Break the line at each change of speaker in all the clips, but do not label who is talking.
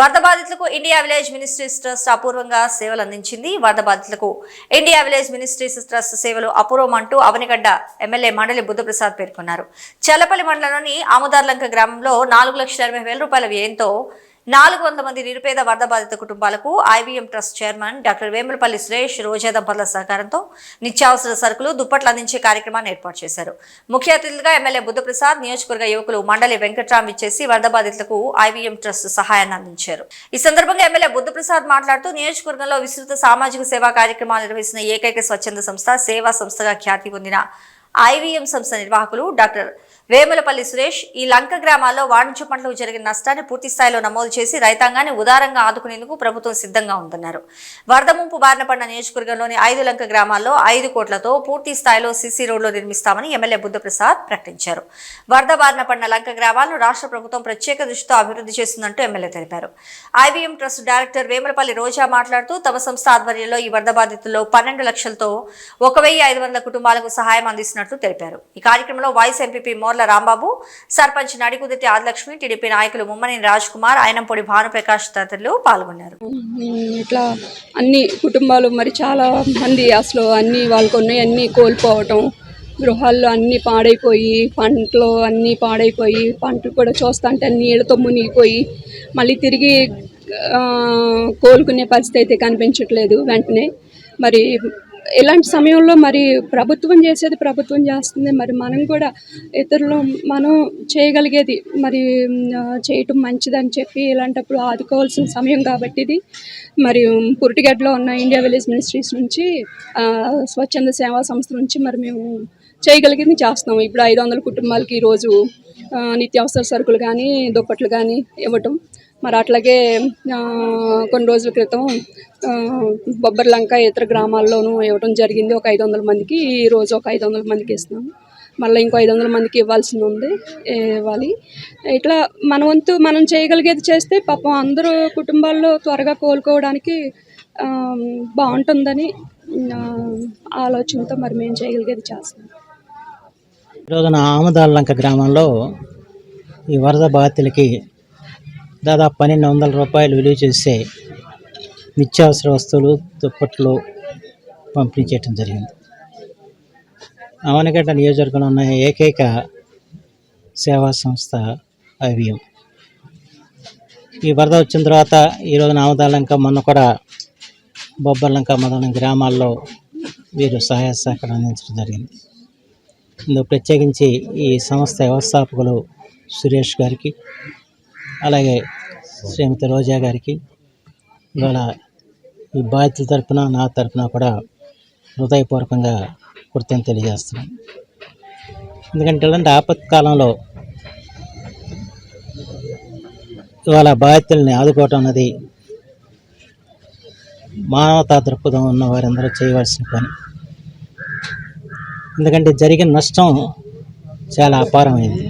వరద బాధితులకు India village ministries trust అపూర్వంగా సేవలు అందించింది. వరద బాధితులకు ఇండియా విలేజ్ మినిస్ట్రీస్ ట్రస్ట్ సేవలు అపూర్వం అంటూ అవనిగడ్డ ఎమ్మెల్యే మండలి బుద్ధప్రసాద్ పేర్కొన్నారు. చల్లపల్లి మండలంలోని ఆముదార్లంక గ్రామంలో నాలుగు లక్షల ఎనభై వేల రూపాయల వ్యయంతో నాలుగు వందల మంది నిరుపేద వరద బాధిత కుటుంబాలకు IVM trust chairman doctor Vemulapalli Suresh Roja దంపతుల సహకారంతో నిత్యావసర సరుకులు దుప్పట్లు అందించే కార్యక్రమాన్ని ఏర్పాటు చేశారు. ముఖ్య అతిథులుగా ఎమ్మెల్యే బుద్ధప్రసాద్ నియోజకవర్గ యువకులు మండలి వెంకట్రామ్ ఇచ్చేసి వరద బాధితులకు ఐవీఎం ట్రస్ట్ సహాయాన్ని అందించారు. ఈ సందర్భంగా ఎమ్మెల్యే బుద్ధప్రసాద్ మాట్లాడుతూ నియోజకవర్గంలో విస్తృత సామాజిక సేవా కార్యక్రమాలు నిర్వహిస్తున్న ఏకైక స్వచ్ఛంద సంస్థ సేవా సంస్థగా ఖ్యాతి పొందిన ఐవీఎం సంస్థ నిర్వాహకులు డాక్టర్ వేములపల్లి సురేష్ ఈ లంక గ్రామాల్లో వాణిజ్య పంటలకు జరిగిన నష్టాన్ని పూర్తి స్థాయిలో నమోదు చేసి రైతాంగాన్ని ఉదారంగా ఆదుకునేందుకు ప్రభుత్వం సిద్ధంగా ఉందన్నారు. వరద ముంపు బారిన పడిన నియోజకవర్గంలోని ఐదు లంక గ్రామాల్లో ఐదు కోట్లతో పూర్తి స్థాయిలో సీసీ రోడ్లు నిర్మిస్తామని ఎమ్మెల్యే బుద్ధప్రసాద్ ప్రకటించారు. వరద బారిన పడిన లంక గ్రామాలను రాష్ట్ర ప్రభుత్వం ప్రత్యేక దృష్టితో అభివృద్ధి చేస్తుందంటూ ఎమ్మెల్యే తెలిపారు. IVM trust director Vemulapalli Roja మాట్లాడుతూ తమ సంస్థ ఆధ్వర్యంలో ఈ వరద బాధితుల్లో పన్నెండు లక్షలతో ఒక వెయ్యి ఐదు వందల కుటుంబాలకు సహాయం అందిస్తున్నట్లు తెలిపారు. ఈ కార్యక్రమంలో vice MPP Morla Rambabu sarpanch Nadikuditi Adilakshmi TDP నాయకులు ముమ్మనేని రాజ్ కుమార్ ఆయనంపొడి భానుప్రకాష్ తదితరులు పాల్గొన్నారు.
ఇట్లా అన్ని కుటుంబాలు మరి చాలా మంది అసలు అన్ని వాళ్ళకు ఉన్నాయి అన్నీ కోల్పోవటం గృహాల్లో అన్నీ పాడైపోయి పంటలు అన్నీ పాడైపోయి పంటలు కూడా చూస్తుంటే అన్ని నీళ్ళతో మునిగిపోయి మళ్ళీ తిరిగి కోలుకునే పరిస్థితి అయితే కనిపించట్లేదు వెంటనే. మరి ఇలాంటి సమయంలో మరి ప్రభుత్వం చేసేది ప్రభుత్వం చేస్తుంది మరి మనం కూడా ఇతరులు మనం చేయగలిగేది మరి చేయటం మంచిదని చెప్పి ఇలాంటప్పుడు ఆదుకోవాల్సిన సమయం కాబట్టి ఇది. మరి పురిటిగడ్డలో ఉన్న ఇండియా విలేజ్ మినిస్ట్రీస్ నుంచి స్వచ్ఛంద సేవా సంస్థ నుంచి మరి మేము చేయగలిగేది చేస్తున్నాం. ఇప్పుడు ఐదు వందల కుటుంబాలకి ఈరోజు నిత్యావసర సరుకులు కానీ దుప్పట్లు కానీ ఇవ్వటం మరి అట్లాగే కొన్ని రోజుల క్రితం బొబ్బర్లంక ఇతర గ్రామాల్లోనూ ఇవ్వడం జరిగింది. ఒక ఐదు వందల మందికి ఈ రోజు ఒక ఐదు వందల మందికి ఇస్తున్నాం. మళ్ళీ ఇంకో ఐదు వందల మందికి ఇవ్వాల్సింది ఉంది ఇవ్వాలి. ఇట్లా మన వంతు మనం చేయగలిగేది చేస్తే పాపం అందరూ కుటుంబాల్లో త్వరగా కోలుకోవడానికి బాగుంటుందని ఆలోచనతో మరి మేము చేయగలిగేది చేస్తాం
ఈరోజున ఆమదాలంక గ్రామంలో ఈ వరద బాధితులకి దాదాపు పన్నెండు వందల రూపాయలు విలువ చేసే నిత్యావసర వస్తువులు దుప్పట్లు పంపిణీ చేయడం జరిగింది. అవనగడ్డ నియోజకవర్గంలో ఉన్న ఏకైక సేవా సంస్థ ఐవిఎం. ఈ వరద వచ్చిన తర్వాత ఈరోజు నామదాలంక మొన్న కూడా బొబ్బర్లంక మొదలైన గ్రామాల్లో వీరు సహాయ సహకారం అందించడం జరిగింది. ఇందులో ప్రత్యేకించి ఈ సంస్థ వ్యవస్థాపకులు సురేష్ గారికి అలాగే శ్రీమతి రోజా గారికి ఇవాళ ఈ బాధ్యత తరపున నా తరపున కూడా హృదయపూర్వకంగా కృతజ్ఞత తెలియజేస్తున్నాం. ఎందుకంటే ఇలాంటి ఆపత్కాలంలో ఇవాళ బాధితుల్ని ఆదుకోవటం అన్నది మానవతా దృక్పథం ఉన్న వారందరూ చేయవలసిన పని. ఎందుకంటే జరిగిన నష్టం చాలా అపారమైంది.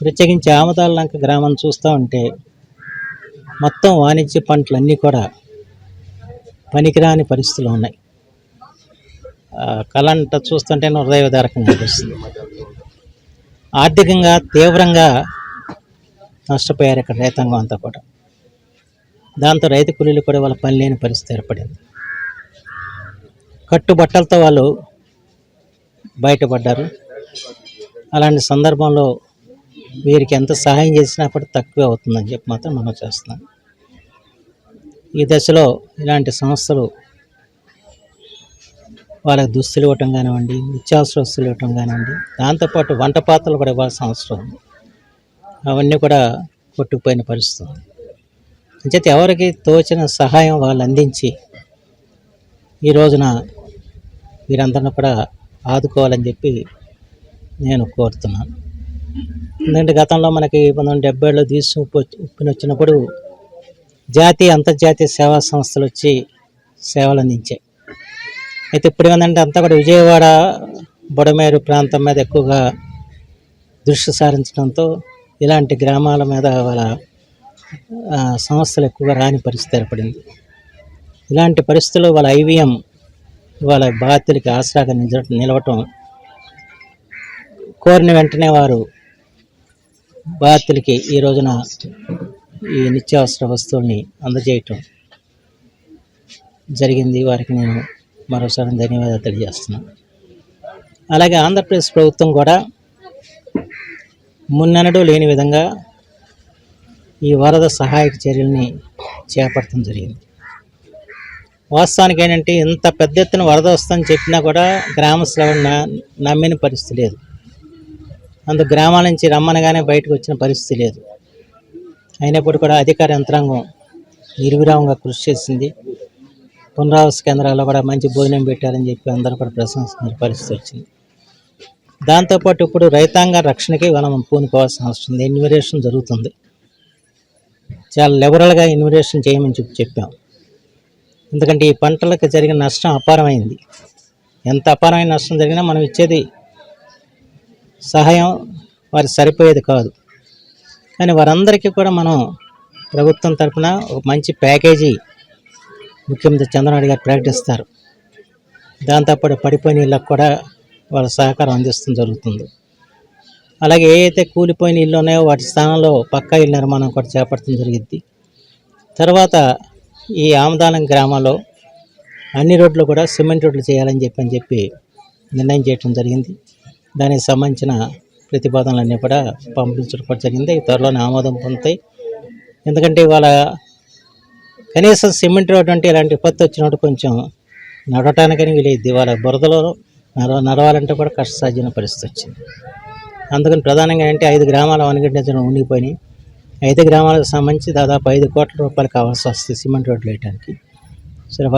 ప్రత్యేకించి ఆమదాలంక గ్రామం చూస్తూ ఉంటే మొత్తం వాణిజ్య పంటలన్నీ కూడా పనికిరాని పరిస్థితులు ఉన్నాయి. కళంట చూస్తుంటే హృదయదారకంగా అనిపిస్తుంది. ఆర్థికంగా తీవ్రంగా నష్టపోయారు ఇక్కడ రైతాంగం అంతా కూడా. దాంతో రైతు కూలీలు కూడా వాళ్ళ పని లేని పరిస్థితి ఏర్పడింది. కట్టుబట్టలతో వాళ్ళు బయటపడ్డారు. అలాంటి సందర్భంలో వీరికి ఎంత సహాయం చేసినప్పుడు తక్కువే అవుతుందని చెప్పి మాత్రం మనం చేస్తున్నాం. ఈ దశలో ఇలాంటి సంస్థలు వాళ్ళకి దుస్తులు ఇవ్వటం కానివ్వండి నిత్యావసర వస్తువులు ఇవ్వటం కానివ్వండి దాంతోపాటు వంట పాత్రలు కూడా ఇవ్వాల్సిన అవసరం ఉంది. అవన్నీ కూడా కొట్టుకుపోయిన పరిస్థితి ఉంది. అంచేత ఎవరికి తోచిన సహాయం వాళ్ళు అందించి ఈ రోజున వీరందరిని కూడా ఆదుకోవాలని చెప్పి నేను కోరుతున్నాను. ఎందుకంటే గతంలో మనకి పంతొమ్మిది డెబ్బైలో తీసి ఉప్పు వచ్చినప్పుడు జాతీయ అంతర్జాతీయ సేవా సంస్థలు వచ్చి సేవలు అందించాయి. అయితే ఇప్పుడు ఏంటంటే అంతా కూడా విజయవాడ బుడమేరు ప్రాంతం మీద ఎక్కువగా దృష్టి సారించడంతో ఇలాంటి గ్రామాల మీద వాళ్ళ సంస్థలు ఎక్కువగా రాని పరిస్థితి ఏర్పడింది. ఇలాంటి పరిస్థితుల్లో వాళ్ళ ఐవీఎం వాళ్ళ బాధితులకి ఆసరాగా నిలవటం కోరిన వెంటనే వారు బాధితులకి ఈ రోజున ఈ నిత్యావసర వస్తువుల్ని అందజేయటం జరిగింది. వారికి నేను మరోసారి ధన్యవాదాలు తెలియజేస్తున్నాను. అలాగే ఆంధ్రప్రదేశ్ ప్రభుత్వం కూడా మున్నెన్నడూ లేని విధంగా ఈ వరద సహాయక చర్యల్ని చేపట్టడం జరిగింది. వాస్తవానికి ఏంటంటే ఇంత పెద్ద ఎత్తున వరద వస్తుందని చెప్పినా కూడా గ్రామస్తులు న- నమ్మిన పరిస్థితి లేదు. అందు గ్రామాల నుంచి రమ్మనగానే బయటకు వచ్చిన పరిస్థితి లేదు. అయినప్పుడు కూడా అధికార యంత్రాంగం నిర్విరామంగా కృషి చేసింది. పునరావాస కేంద్రాల్లో కూడా మంచి భోజనం పెట్టారని చెప్పి అందరూ కూడా ప్రశంసించిన పరిస్థితి వచ్చింది. దాంతోపాటు ఇప్పుడు రైతాంగ రక్షణకి మనం పూనుకోవాల్సిన అవసరం ఉంది. ఇన్వెస్టిగేషన్ జరుగుతుంది. చాలా లిబరల్గా ఇన్వెస్టిగేషన్ చేయమని చెప్పి చెప్పాం. ఎందుకంటే ఈ పంటలకు జరిగిన నష్టం అపారమైంది. ఎంత అపారమైన నష్టం జరిగినా మనం ఇచ్చేది సహాయం వారి సరిపోయేది కాదు. కానీ వారందరికీ కూడా మనం ప్రభుత్వం తరఫున ఒక మంచి ప్యాకేజీ ముఖ్యమంత్రి చంద్రబాబు గారు ప్రకటిస్తారు. దాంతోపాటు పడిపోయిన ఇళ్ళకు కూడా వాళ్ళ సహకారం అందిస్తుంది జరుగుతుంది. అలాగే ఏ అయితే కూలిపోయిన ఇల్లు ఉన్నాయో వాటి స్థానంలో పక్కా ఇళ్ళ నిర్మాణం కూడా చేపట్టడం జరిగింది. తర్వాత ఈ ఆమదానం గ్రామంలో అన్ని రోడ్లు కూడా సిమెంట్ రోడ్లు చేయాలని చెప్పి అని చెప్పి నిర్ణయం చేయడం జరిగింది. దానికి సంబంధించిన ప్రతిపాదనలన్నీ కూడా పంపించడం జరిగింది. త్వరలోనే ఆమోదం పొందుతాయి. ఎందుకంటే ఇవాళ కనీసం సిమెంట్ రోడ్డు అంటే ఇలాంటి విపత్తు వచ్చినప్పుడు కొంచెం నడవటానికని వీలైద్ది. ఇవాళ బురదలో నడవ నడవాలంటే కూడా కష్టసాధ్యమైన పరిస్థితి వచ్చింది. అందుకని ప్రధానంగా అంటే ఐదు గ్రామాల వనగడ్డించడం ఉండిపోయినాయి. ఐదు గ్రామాలకు సంబంధించి దాదాపు ఐదు కోట్ల రూపాయలు కావాల్సి వస్తుంది సిమెంట్ రోడ్లు వేయడానికి సరే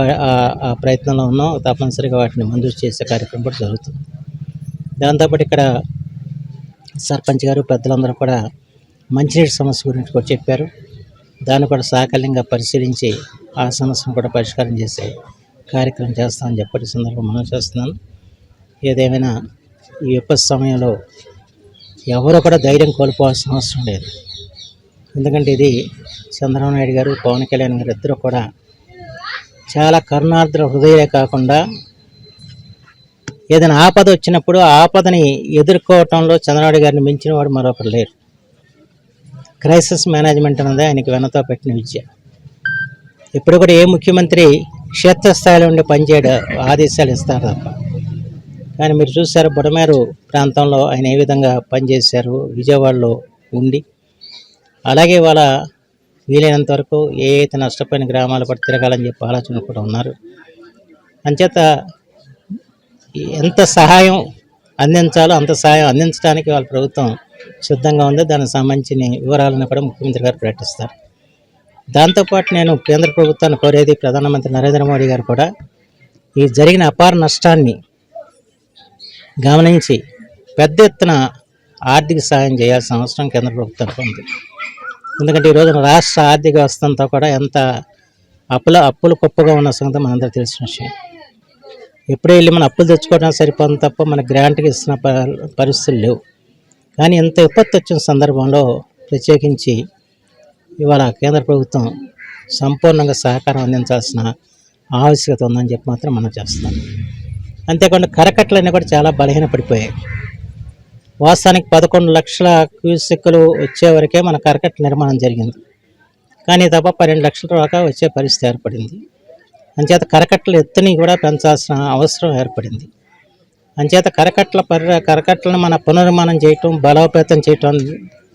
ఆ ప్రయత్నంలో ఉన్నాం. తప్పనిసరిగా వాటిని మంజూరు చేసే కార్యక్రమం కూడా జరుగుతుంది. దాంతోపాటు ఇక్కడ సర్పంచ్ గారు పెద్దలందరూ కూడా మంచినీటి సమస్య గురించి కూడా చెప్పారు. దాన్ని కూడా సాకల్యంగా పరిశీలించి ఆ సమస్యను కూడా పరిష్కారం చేసే కార్యక్రమం చేస్తామని చెప్పి సందర్భం మనం చేస్తున్నాను ఏదేమైనా ఈ విపత్తు సమయంలో ఎవరు కూడా ధైర్యం కోల్పోవాల్సిన అవసరం లేదు. ఎందుకంటే ఇది చంద్రబాబు నాయుడు గారు పవన్ కళ్యాణ్ గారు ఇద్దరు కూడా చాలా కరుణార్ద్ర హృదయలే కాకుండా ఏదైనా ఆపద వచ్చినప్పుడు ఆ ఆపదని ఎదుర్కోవటంలో చంద్రబాబు గారిని మించిన వాడు మరొకరు లేరు. క్రైసిస్ మేనేజ్మెంట్ అన్నది ఆయనకి వెనతో పెట్టిన విద్య. ఇప్పుడు కూడా ఏ ముఖ్యమంత్రి క్షేత్రస్థాయిలో ఉండి పనిచేయడం ఆదేశాలు ఇస్తారు తప్ప. కానీ మీరు చూసారు బుడమేరు ప్రాంతంలో ఆయన ఏ విధంగా పనిచేశారు విజయవాడలో ఉండి. అలాగే వాళ్ళ వీలైనంత వరకు ఏ అయితే నష్టపోయిన గ్రామాలు పడి తిరగాలని చెప్పి ఆలోచన కూడా ఉన్నారు. అంచేత ఎంత సహాయం అందించాలో అంత సహాయం అందించడానికి వాళ్ళ ప్రభుత్వం సిద్ధంగా ఉంది. దానికి సంబంధించిన వివరాలను కూడా ముఖ్యమంత్రి గారు ప్రకటిస్తారు. దాంతోపాటు నేను కేంద్ర ప్రభుత్వాన్ని కోరేది ప్రధానమంత్రి నరేంద్ర మోడీ గారు కూడా ఈ జరిగిన అపార నష్టాన్ని గమనించి పెద్ద ఎత్తున ఆర్థిక సాయం చేయాల్సిన అవసరం కేంద్ర ప్రభుత్వానికి ఉంది. ఎందుకంటే ఈ రోజున రాష్ట్ర ఆర్థిక వ్యవస్థ అంతా కూడా ఎంత అప్పుల అప్పులు కుప్పగా ఉన్న సంగతి మనందరూ తెలిసిన విషయం. ఎప్పుడే వెళ్ళి మనం అప్పులు తెచ్చుకోవడానికి సరిపోతుంది తప్ప మన గ్రాంట్కి ఇస్తున్న ప- పరిస్థితులు లేవు. కానీ ఇంత విపత్తు వచ్చిన సందర్భంలో ప్రత్యేకించి ఇవాళ కేంద్ర ప్రభుత్వం సంపూర్ణంగా సహకారం అందించాల్సిన ఆవశ్యకత ఉందని చెప్పి మాత్రం మనం చేస్తున్నాం. అంతేకాకుండా కరకట్టలన్నీ కూడా చాలా బలహీన పడిపోయాయి వాస్తవానికి పదకొండు లక్షల క్యూసెక్కులు వచ్చే వరకే మన కరకట్ల నిర్మాణం జరిగింది. కానీ తప్ప పన్నెండు లక్షల దాకా వచ్చే పరిస్థితి ఏర్పడింది. అంచేత కరకట్టల ఎత్తుని కూడా పెంచాల్సిన అవసరం ఏర్పడింది. అంచేత కరకట్టల పరి కరకట్టలను మన పునర్నిర్మాణం చేయటం బలోపేతం చేయటం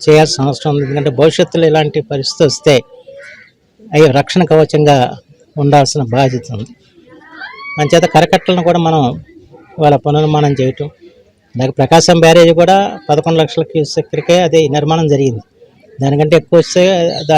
చేయాల్సిన అవసరం ఉంది. ఎందుకంటే భవిష్యత్తులో ఇలాంటి పరిస్థితి వస్తే అవి రక్షణ కవచంగా ఉండాల్సిన బాధ్యత ఉంది. అంచేత కరకట్టలను కూడా మనం వాళ్ళ పునర్నిర్మాణం చేయటం అలాగే ప్రకాశం బ్యారేజ్ కూడా పదకొండు లక్షల క్యూసెక్కడికే అది నిర్మాణం జరిగింది. దానికంటే ఎక్కువ వస్తే దాని